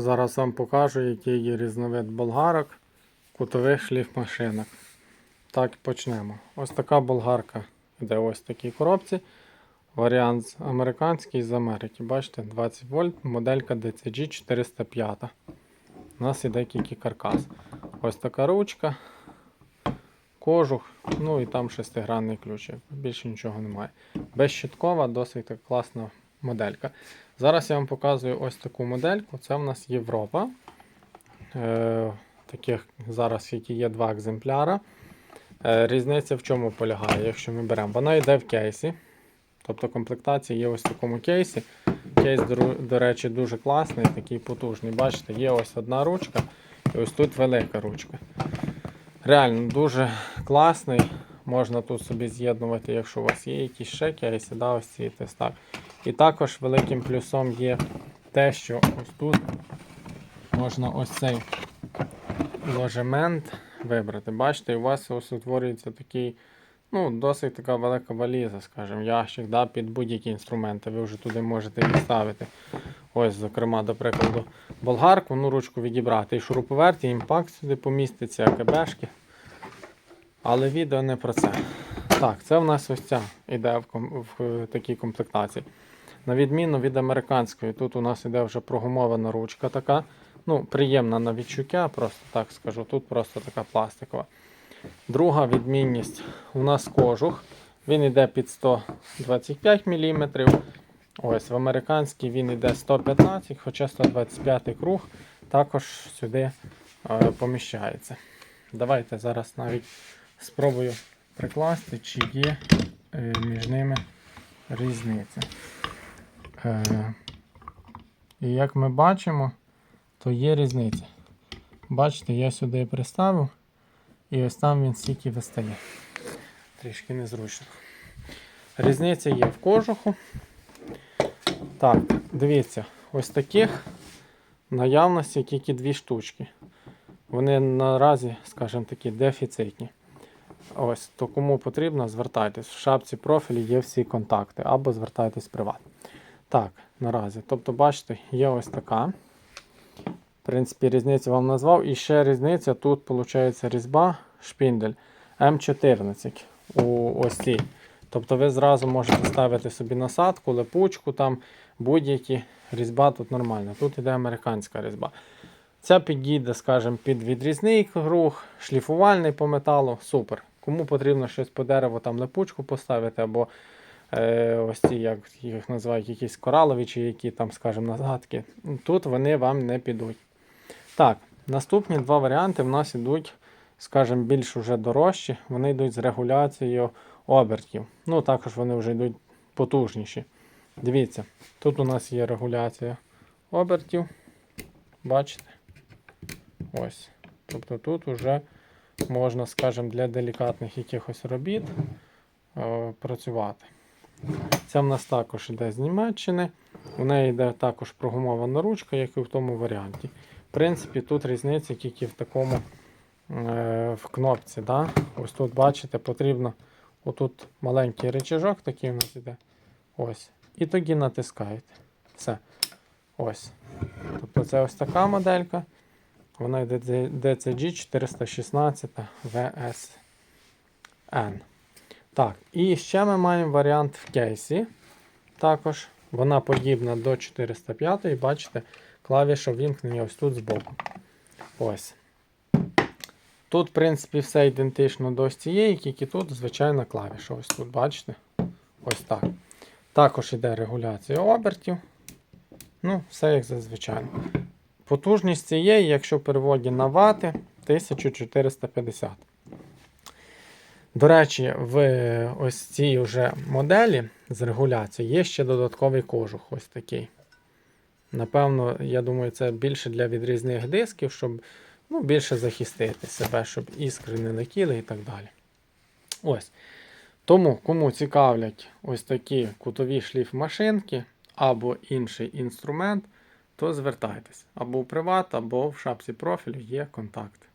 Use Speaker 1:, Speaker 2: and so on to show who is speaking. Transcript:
Speaker 1: Зараз вам покажу, який є різновид болгарок, кутових шліфмашинок. Так, почнемо. Ось така болгарка йде ось в такій коробці. Варіант американський з Америки. Бачите, 20 вольт, моделька DCG 405. У нас іде тільки каркас. Ось така ручка, кожух, ну і там шестигранний ключик. Більше нічого немає. Безщиткова, досить так класна моделька. Зараз я вам показую ось таку модельку. Це в нас Європа. Е, таких зараз які є два екземпляра. Е, різниця в чому полягає, якщо ми беремо. Вона йде в кейсі. Тобто комплектація є ось в такому кейсі. Кейс, до, до речі, дуже класний, такий потужний. Бачите, є ось одна ручка і ось тут велика ручка. Реально дуже класний. Можна тут собі з'єднувати, якщо у вас є якісь ще кейси, да, ось ці так. І також великим плюсом є те, що ось тут можна ось цей ложемент вибрати. Бачите, у вас ось утворюється такий, ну, досить така велика валіза, скажімо, ящик да, під будь-які інструменти. Ви вже туди можете відставити. Ось, зокрема, до прикладу, болгарку, ну, ручку відібрати. І шуруповерт, і імпакт сюди поміститься, АКБшки. Але відео не про це. Так, це в нас ось ця іде в, ком- в такій комплектації. На відміну від американської, тут у нас іде вже прогумована ручка така. Ну, приємна на відчуття, просто так скажу. Тут просто така пластикова. Друга відмінність у нас кожух. Він йде під 125 мм. Ось в американській він йде 115, хоча 125 круг також сюди е, поміщається. Давайте зараз навіть спробую прикласти, чи є е, між ними різниця. Е, і як ми бачимо, то є різниця. Бачите, я сюди приставив, і ось там він стільки вистає. Трішки незручно. Різниця є в кожуху. Так, дивіться, ось таких наявності тільки дві штучки. Вони наразі, скажімо такі, дефіцитні. Ось, то кому потрібно, звертайтесь. В шапці профілі є всі контакти, або звертайтесь приват. Так, наразі. Тобто, бачите, є ось така. В принципі, різницю вам назвав. І ще різниця тут, виходить, різьба, шпіндель М14 у ось цій. Тобто ви зразу можете ставити собі насадку, липучку, там будь-які. Різьба тут нормальна. Тут іде американська різьба. Ця підійде, скажімо, під відрізний круг, шліфувальний по металу. Супер. Кому потрібно щось по дереву, там липучку поставити, або е, ось ці, як їх називають, якісь коралові чи які там, скажімо, назадки. Тут вони вам не підуть. Так, наступні два варіанти в нас йдуть, скажімо, більш уже дорожчі. Вони йдуть з регуляцією обертів. Ну, також вони вже йдуть потужніші. Дивіться, тут у нас є регуляція обертів. Бачите? Ось. Тобто тут вже можна, скажімо, для делікатних якихось робіт е, працювати. Це в нас також йде з Німеччини. У неї йде також прогумована ручка, як і в тому варіанті. В принципі, тут різниця тільки в такому е, в кнопці. Да? Ось тут, бачите, потрібно отут маленький речажок, такий у нас іде. Ось. І тоді натискаєте. Все. Ось. Тобто це ось така моделька. Вона йде DCG 416 VSN. Так, і ще ми маємо варіант в кейсі. Також вона подібна до 405 бачите, клавіша вімкнення ось тут збоку. Ось. Тут, в принципі, все ідентично до ось цієї, тільки тут звичайна клавіша. Ось тут, бачите? Ось так. Також йде регуляція обертів. Ну, все як зазвичай. Потужність цієї, якщо в переводі на вати, 1450. До речі, в ось цій вже моделі з регуляцією є ще додатковий кожух. Ось такий. Напевно, я думаю, це більше для відрізних дисків, щоб ну, більше захистити себе, щоб іскри не летіли і так далі. Ось. Тому, кому цікавлять ось такі кутові шліф-машинки або інший інструмент, то звертайтесь або в приват, або в шапці профілю є контакти.